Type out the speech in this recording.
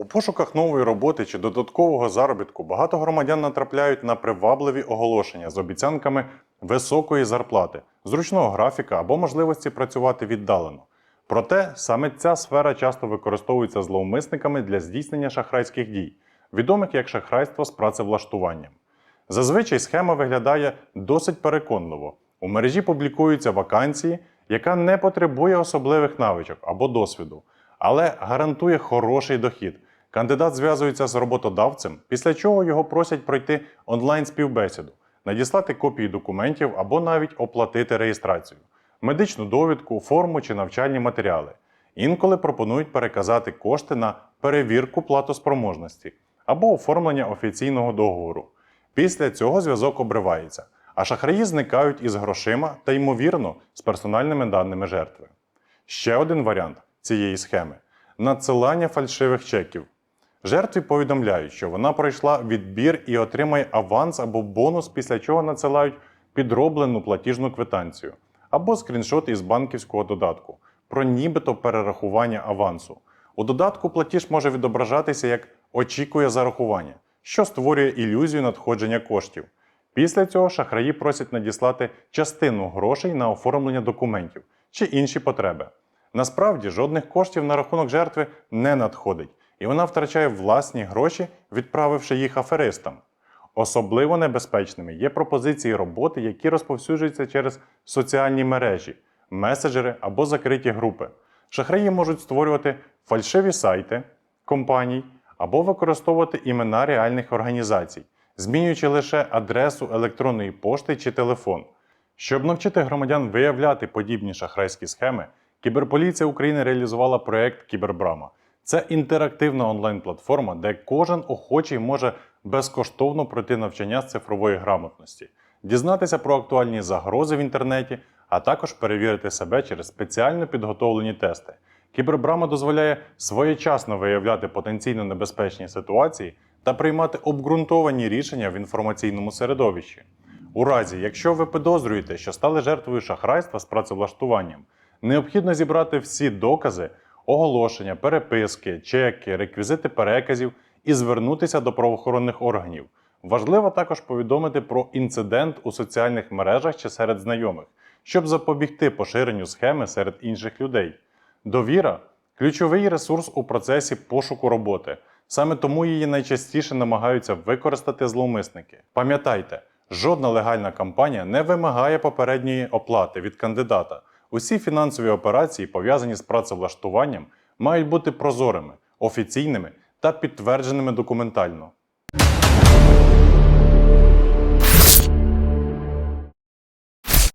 У пошуках нової роботи чи додаткового заробітку багато громадян натрапляють на привабливі оголошення з обіцянками високої зарплати, зручного графіка або можливості працювати віддалено. Проте саме ця сфера часто використовується зловмисниками для здійснення шахрайських дій, відомих як шахрайство з працевлаштуванням. Зазвичай схема виглядає досить переконливо. У мережі публікуються вакансії, яка не потребує особливих навичок або досвіду, але гарантує хороший дохід. Кандидат зв'язується з роботодавцем, після чого його просять пройти онлайн-співбесіду, надіслати копії документів або навіть оплатити реєстрацію, медичну довідку, форму чи навчальні матеріали. Інколи пропонують переказати кошти на перевірку платоспроможності або оформлення офіційного договору. Після цього зв'язок обривається, а шахраї зникають із грошима та, ймовірно, з персональними даними жертви. Ще один варіант цієї схеми надсилання фальшивих чеків. Жертві повідомляють, що вона пройшла відбір і отримає аванс або бонус, після чого надсилають підроблену платіжну квитанцію або скріншот із банківського додатку про нібито перерахування авансу. У додатку платіж може відображатися як очікує зарахування, що створює ілюзію надходження коштів. Після цього шахраї просять надіслати частину грошей на оформлення документів чи інші потреби. Насправді жодних коштів на рахунок жертви не надходить, і вона втрачає власні гроші, відправивши їх аферистам. Особливо небезпечними є пропозиції роботи, які розповсюджуються через соціальні мережі, меседжери або закриті групи. Шахраї можуть створювати фальшиві сайти компаній або використовувати імена реальних організацій, змінюючи лише адресу електронної пошти чи телефон. Щоб навчити громадян виявляти подібні шахрайські схеми, Кіберполіція України реалізувала проект Кібербрама. Це інтерактивна онлайн-платформа, де кожен охочий може безкоштовно пройти навчання з цифрової грамотності, дізнатися про актуальні загрози в інтернеті, а також перевірити себе через спеціально підготовлені тести. Кібербрама дозволяє своєчасно виявляти потенційно небезпечні ситуації та приймати обґрунтовані рішення в інформаційному середовищі. У разі, якщо ви підозрюєте, що стали жертвою шахрайства з працевлаштуванням, необхідно зібрати всі докази, оголошення, переписки, чеки, реквізити переказів і звернутися до правоохоронних органів. Важливо також повідомити про інцидент у соціальних мережах чи серед знайомих, щоб запобігти поширенню схеми серед інших людей. Довіра ключовий ресурс у процесі пошуку роботи. Саме тому її найчастіше намагаються використати зловмисники. Пам'ятайте, жодна легальна кампанія не вимагає попередньої оплати від кандидата. Усі фінансові операції, пов'язані з працевлаштуванням, мають бути прозорими, офіційними та підтвердженими документально.